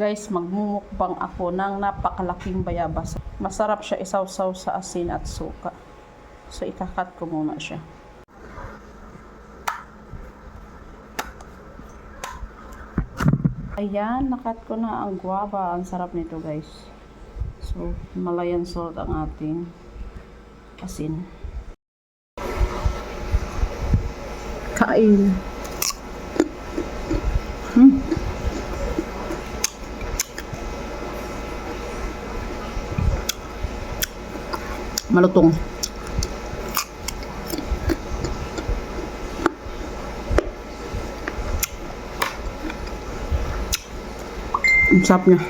Guys, magmumukbang ako ng napakalaking bayabas. Masarap siya isawsaw sa asin at suka. So, ikakat ko muna siya. Ayan, nakat ko na ang guava. Ang sarap nito, guys. So, malayan salt ang ating asin. Kain. มาลตรงซับเนี่ย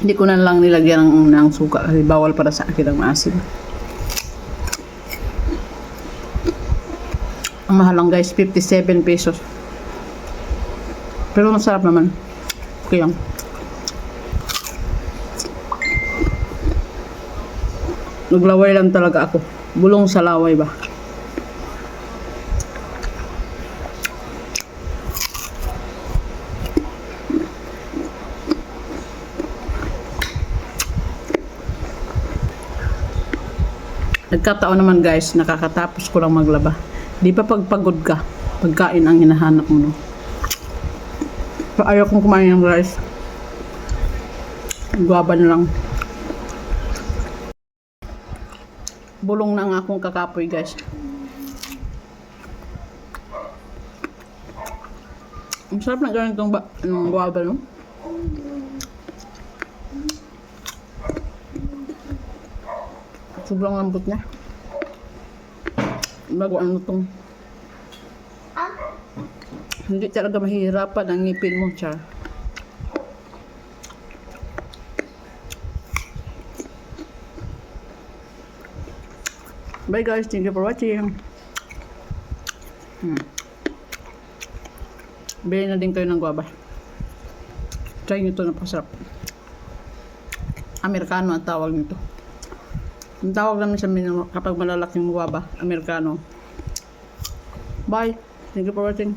Hindi ko na lang nilagyan ng, ng suka kasi bawal para sa akin ang maasim. Ang mahal lang guys, 57 pesos. Pero masarap naman. Okay lang. Naglaway lang talaga ako. Bulong sa laway ba? Nagkataon naman guys, nakakatapos ko lang maglaba. Di ba pagpagod ka, pagkain ang hinahanap mo no? So, ayaw kong kumain ng rice. Guwaba na lang. Bulong na ang akong kakapoy guys. Ang sarap na ganitong ba, ng guwaba no? Sobrang lambot niya. Bago ano tong hindi talaga mahihirapan ang ngipin mo, Char. Bye guys, thank you for watching. Hmm. Bili na din kayo ng guava. Try nyo ito, napasarap. Amerikano ang tawag nito. Ang tawag namin sa amin kapag malalaking guava, Amerikano. Bye. Thank you for watching.